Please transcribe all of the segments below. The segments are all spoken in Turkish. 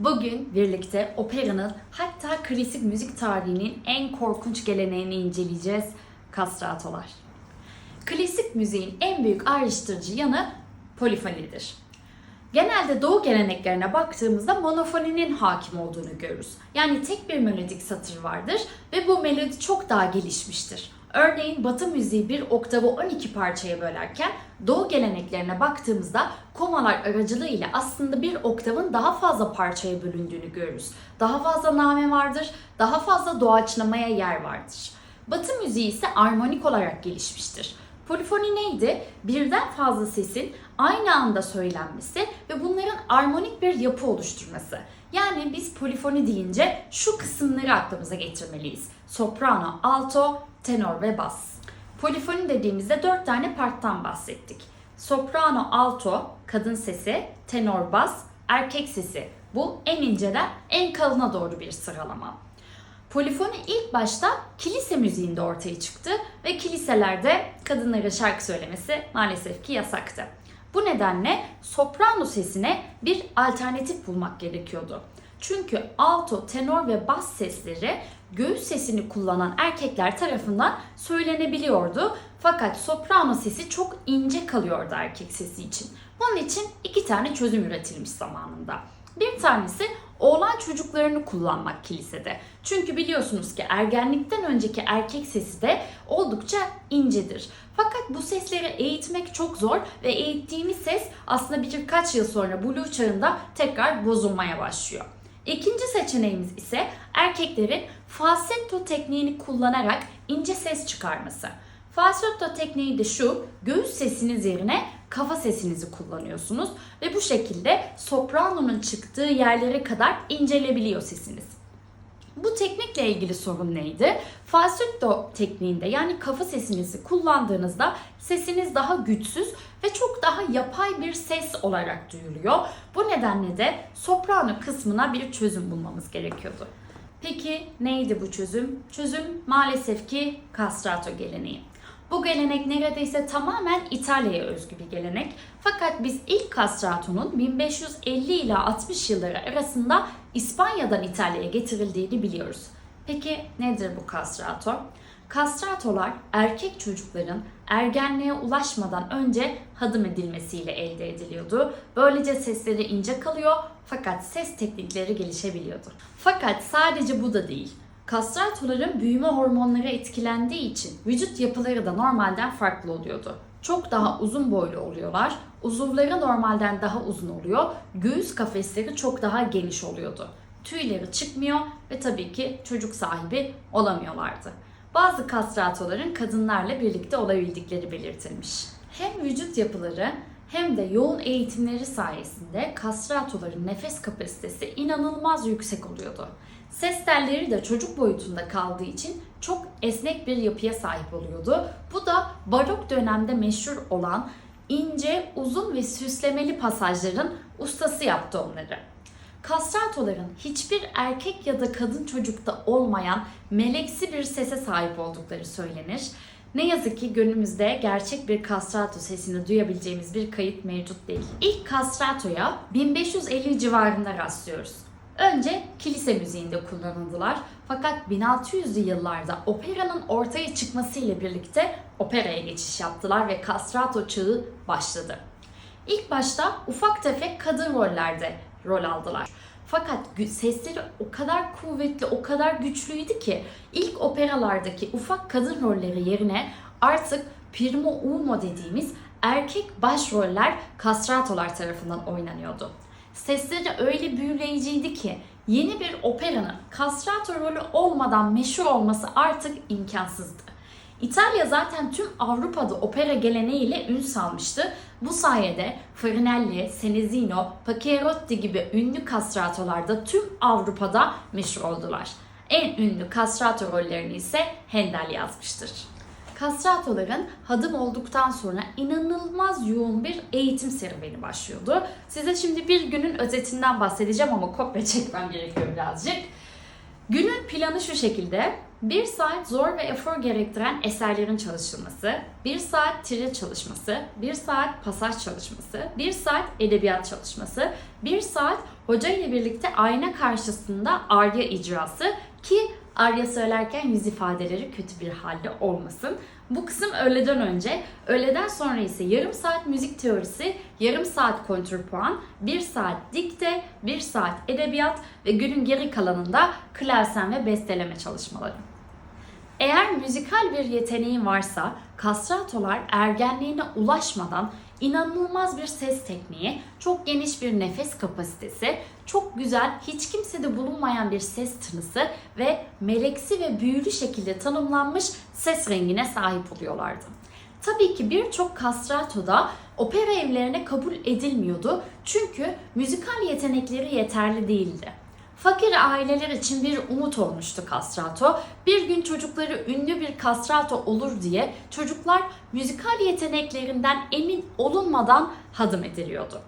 Bugün birlikte operanın hatta klasik müzik tarihinin en korkunç geleneğini inceleyeceğiz. Kastratolar. Klasik müziğin en büyük ayrıştırıcı yanı polifonidir. Genelde doğu geleneklerine baktığımızda monofoninin hakim olduğunu görürüz. Yani tek bir melodik satır vardır ve bu melodi çok daha gelişmiştir. Örneğin Batı müziği bir oktavı 12 parçaya bölerken Doğu geleneklerine baktığımızda komalar aracılığıyla aslında bir oktavın daha fazla parçaya bölündüğünü görürüz. Daha fazla name vardır, daha fazla doğaçlamaya yer vardır. Batı müziği ise armonik olarak gelişmiştir. Polifoni neydi? Birden fazla sesin aynı anda söylenmesi ve bunların armonik bir yapı oluşturması. Yani biz polifoni deyince şu kısımları aklımıza getirmeliyiz. Soprano, alto, tenor ve bas. Polifoni dediğimizde dört tane parttan bahsettik. Soprano, alto, kadın sesi, tenor, bas, erkek sesi. Bu en inceden en kalına doğru bir sıralama. Polifoni ilk başta kilise müziğinde ortaya çıktı ve kiliselerde kadınlara şarkı söylemesi maalesef ki yasaktı. Bu nedenle soprano sesine bir alternatif bulmak gerekiyordu. Çünkü alto, tenor ve bas sesleri göğüs sesini kullanan erkekler tarafından söylenebiliyordu. Fakat soprano sesi çok ince kalıyordu erkek sesi için. Bunun için iki tane çözüm üretilmiş zamanında. Bir tanesi oğlan çocuklarını kullanmak kilisede. Çünkü biliyorsunuz ki ergenlikten önceki erkek sesi de oldukça incedir. Fakat bu sesleri eğitmek çok zor ve eğittiğimiz ses aslında birkaç yıl sonra blue çağında tekrar bozulmaya başlıyor. İkinci seçeneğimiz ise erkeklerin falsetto tekniğini kullanarak ince ses çıkarması. Falsetto tekniği de şu, göğüs sesiniz yerine kafa sesinizi kullanıyorsunuz ve bu şekilde sopranonun çıktığı yerlere kadar incelebiliyor sesiniz. Bu teknikle ilgili sorun neydi? Falsetto tekniğinde yani kafa sesinizi kullandığınızda sesiniz daha güçsüz ve çok daha yapay bir ses olarak duyuluyor. Bu nedenle de soprano kısmına bir çözüm bulmamız gerekiyordu. Peki neydi bu çözüm? Çözüm maalesef ki castrato geleneği. Bu gelenek neredeyse tamamen İtalya'ya özgü bir gelenek. Fakat biz ilk kastratonun 1550 ile 60 yılları arasında İspanya'dan İtalya'ya getirildiğini biliyoruz. Peki nedir bu kastrato? Kastratolar erkek çocukların ergenliğe ulaşmadan önce hadım edilmesiyle elde ediliyordu. Böylece sesleri ince kalıyor fakat ses teknikleri gelişebiliyordu. Fakat sadece bu da değil. Kastratoların büyüme hormonları etkilendiği için vücut yapıları da normalden farklı oluyordu. Çok daha uzun boylu oluyorlar. Uzuvları normalden daha uzun oluyor. Göğüs kafesleri çok daha geniş oluyordu. Tüyleri çıkmıyor ve tabii ki çocuk sahibi olamıyorlardı. Bazı kastratoların kadınlarla birlikte olabildikleri belirtilmiş. Hem vücut yapıları hem de yoğun eğitimleri sayesinde kastratoların nefes kapasitesi inanılmaz yüksek oluyordu. Ses telleri de çocuk boyutunda kaldığı için çok esnek bir yapıya sahip oluyordu. Bu da barok dönemde meşhur olan ince, uzun ve süslemeli pasajların ustası yaptı onları. Kastratoların hiçbir erkek ya da kadın çocukta olmayan meleksi bir sese sahip oldukları söylenir. Ne yazık ki günümüzde gerçek bir kastrato sesini duyabileceğimiz bir kayıt mevcut değil. İlk kastratoya 1550 civarında rastlıyoruz. Önce kilise müziğinde kullanıldılar fakat 1600'lü yıllarda operanın ortaya çıkmasıyla birlikte operaya geçiş yaptılar ve kastrato çağı başladı. İlk başta ufak tefek kadın rollerde rol aldılar. Fakat sesleri o kadar kuvvetli, o kadar güçlüydü ki ilk operalardaki ufak kadın rolleri yerine artık primo uomo dediğimiz erkek başroller kastratolar tarafından oynanıyordu. Sesleri öyle büyüleyiciydi ki yeni bir operanın kastrato rolü olmadan meşhur olması artık imkansızdı. İtalya zaten tüm Avrupa'da opera geleneğiyle ün salmıştı. Bu sayede Farinelli, Senesino, Pacchierotti gibi ünlü kastratolarda tüm Avrupa'da meşhur oldular. En ünlü kastrato rollerini ise Handel yazmıştır. Kastratoların hadım olduktan sonra inanılmaz yoğun bir eğitim serüveni başlıyordu. Size şimdi bir günün özetinden bahsedeceğim ama kopya çekmem gerekiyor birazcık. Günün planı şu şekilde. Bir saat zor ve efor gerektiren eserlerin çalışılması, bir saat tire çalışması, bir saat pasaj çalışması, bir saat edebiyat çalışması, bir saat hoca ile birlikte ayna karşısında arya icrası ki arya söylerken yüz ifadeleri kötü bir halde olmasın. Bu kısım öğleden önce, öğleden sonra ise yarım saat müzik teorisi, yarım saat kontrpuan, bir saat dikte, bir saat edebiyat ve günün geri kalanında klavsen ve besteleme çalışmaları. Eğer müzikal bir yeteneğin varsa kastratolar ergenliğine ulaşmadan inanılmaz bir ses tekniği, çok geniş bir nefes kapasitesi, çok güzel, hiç kimsede bulunmayan bir ses tınısı ve meleksi ve büyülü şekilde tanımlanmış ses rengine sahip oluyorlardı. Tabii ki birçok kastratoda opera evlerine kabul edilmiyordu çünkü müzikal yetenekleri yeterli değildi. Fakir aileler için bir umut olmuştu kastrato. Bir gün çocukları ünlü bir kastrato olur diye çocuklar müzikal yeteneklerinden emin olunmadan hadım ediliyordu.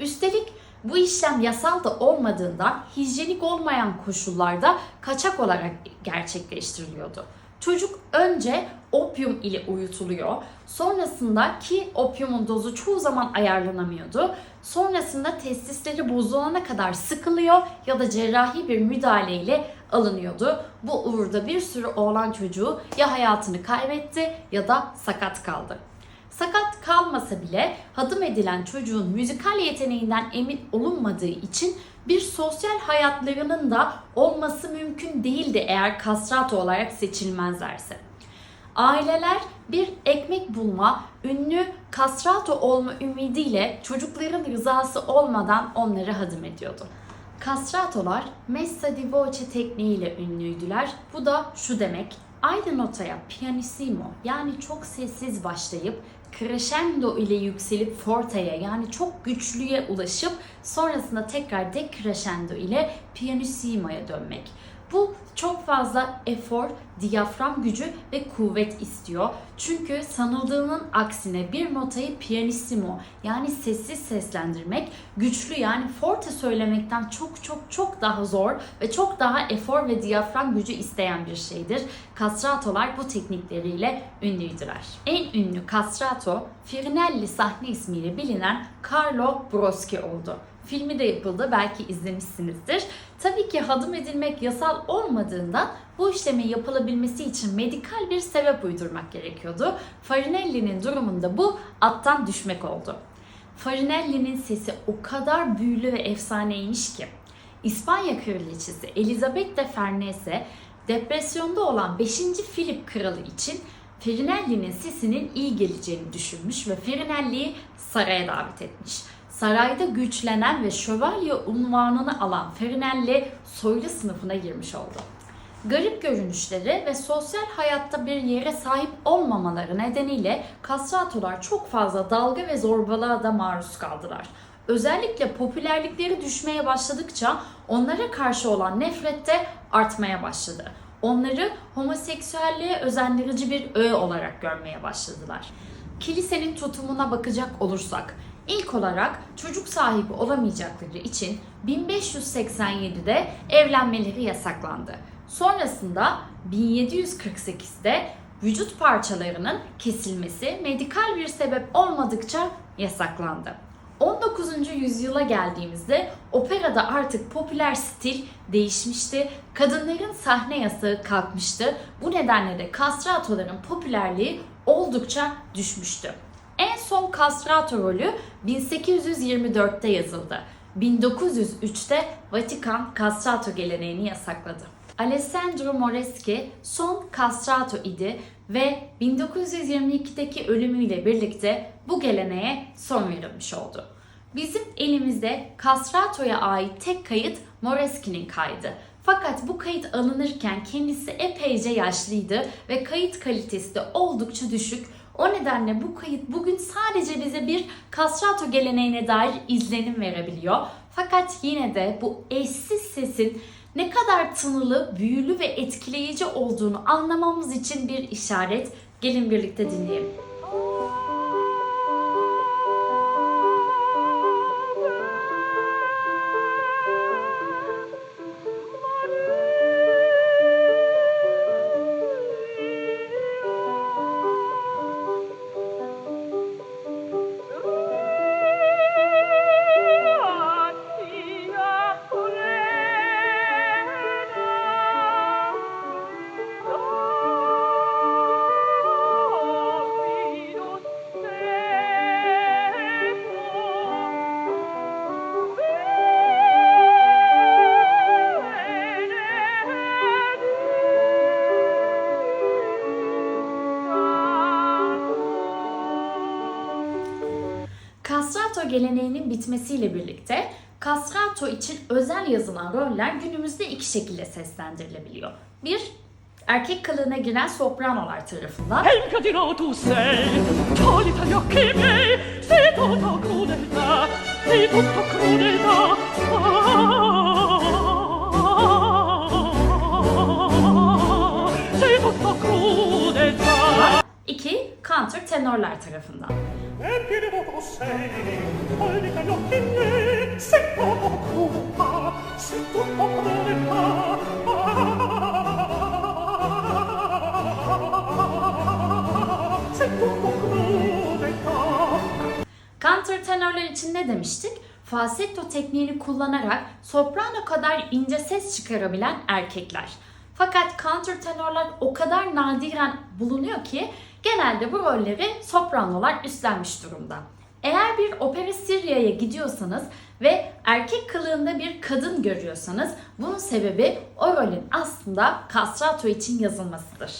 Üstelik bu işlem yasal da olmadığından hijyenik olmayan koşullarda kaçak olarak gerçekleştiriliyordu. Çocuk önce opium ile uyutuluyor. Sonrasında ki opiumun dozu çoğu zaman ayarlanamıyordu. Sonrasında testisleri bozulana kadar sıkılıyor ya da cerrahi bir müdahale ile alınıyordu. Bu uğurda bir sürü oğlan çocuğu ya hayatını kaybetti ya da sakat kaldı. Sakat kalmasa bile hadım edilen çocuğun müzikal yeteneğinden emin olunmadığı için bir sosyal hayatlarının da olması mümkün değildi eğer kastrato olarak seçilmezlerse. Aileler bir ekmek bulma, ünlü kastrato olma ümidiyle çocukların rızası olmadan onları hadım ediyordu. Kastratolar messa di voce tekniğiyle ünlüydüler. Bu da şu demek, aynı notaya pianissimo yani çok sessiz başlayıp crescendo ile yükselip forte'ye yani çok güçlüye ulaşıp sonrasında tekrar decrescendo ile pianissimo'ya dönmek. Bu çok fazla efor, diyafram gücü ve kuvvet istiyor. Çünkü sanıldığının aksine bir notayı pianissimo yani sessiz seslendirmek güçlü yani forte söylemekten çok çok çok daha zor ve çok daha efor ve diyafram gücü isteyen bir şeydir. Castratolar bu teknikleriyle ünlüydüler. En ünlü castrato Firinelli sahne ismiyle bilinen Carlo Broschi oldu. Filmi de yapıldı belki izlemişsinizdir. Tabii ki hadım edilmek yasal olmadığından bu işlemin yapılabilmesi için medikal bir sebep uydurmak gerekiyordu. Farinelli'nin durumunda bu attan düşmek oldu. Farinelli'nin sesi o kadar büyülü ve efsaneymiş ki İspanya kraliçesi Elizabeth de Farnese depresyonda olan 5. Philip kralı için Farinelli'nin sesinin iyi geleceğini düşünmüş ve Farinelli'yi saraya davet etmiş. Sarayda güçlenen ve şövalye unvanını alan Farinelli soylu sınıfına girmiş oldu. Garip görünüşleri ve sosyal hayatta bir yere sahip olmamaları nedeniyle kastratolar çok fazla dalga ve zorbalığa da maruz kaldılar. Özellikle popülerlikleri düşmeye başladıkça onlara karşı olan nefret de artmaya başladı. Onları homoseksüelliğe özendirici bir öğe olarak görmeye başladılar. Kilisenin tutumuna bakacak olursak, ilk olarak çocuk sahibi olamayacakları için 1587'de evlenmeleri yasaklandı. Sonrasında 1748'de vücut parçalarının kesilmesi medikal bir sebep olmadıkça yasaklandı. 19. yüzyıla geldiğimizde operada artık popüler stil değişmişti. Kadınların sahne yasağı kalkmıştı. Bu nedenle de kastratoların popülerliği oldukça düşmüştü. En son kastrato rolü 1824'te yazıldı. 1903'te Vatikan kastrato geleneğini yasakladı. Alessandro Moreschi son kastrato idi ve 1922'deki ölümüyle birlikte bu geleneğe son verilmiş oldu. Bizim elimizde kastratoya ait tek kayıt Moreschi'nin kaydı. Fakat bu kayıt alınırken kendisi epeyce yaşlıydı ve kayıt kalitesi de oldukça düşük. O nedenle bu kayıt bugün sadece bize bir kastrato geleneğine dair izlenim verebiliyor. Fakat yine de bu eşsiz sesin ne kadar tınılı, büyülü ve etkileyici olduğunu anlamamız için bir işaret. Gelin birlikte dinleyelim. Castrato geleneğinin bitmesiyle birlikte castrato için özel yazılan roller günümüzde iki şekilde seslendirilebiliyor. Bir, erkek kılığına giren sopranolar tarafından iki, counter tenorlar tarafından. Elka dirò tu sei, solita gli occhi miei, sei tutto crudeltà, sei tutto crudeltà. Sei tutto crudeltà. Counter tenorlar için ne demiştik? Falsetto tekniğini kullanarak soprano kadar ince ses çıkarabilen erkekler. Fakat counter tenorlar o kadar nadiren bulunuyor ki genelde bu rolleri sopranolar üstlenmiş durumda. Eğer bir opera Siria'ya gidiyorsanız ve erkek kılığında bir kadın görüyorsanız bunun sebebi o rolün aslında castrato için yazılmasıdır.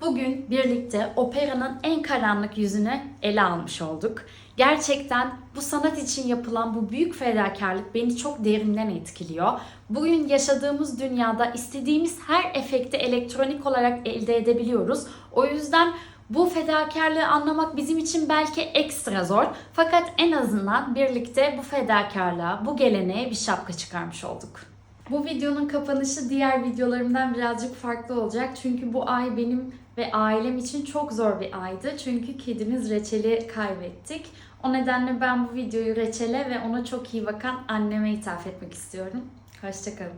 Bugün birlikte operanın en karanlık yüzünü ele almış olduk. Gerçekten bu sanat için yapılan bu büyük fedakarlık beni çok derinden etkiliyor. Bugün yaşadığımız dünyada istediğimiz her efekti elektronik olarak elde edebiliyoruz. O yüzden bu fedakarlığı anlamak bizim için belki ekstra zor. Fakat en azından birlikte bu fedakarlığa, bu geleneğe bir şapka çıkarmış olduk. Bu videonun kapanışı diğer videolarımdan birazcık farklı olacak. Çünkü bu ay benim ve ailem için çok zor bir aydı. Çünkü kedimiz Reçel'i kaybettik. O nedenle ben bu videoyu Reçel'e ve ona çok iyi bakan anneme ithaf etmek istiyorum. Hoşçakalın.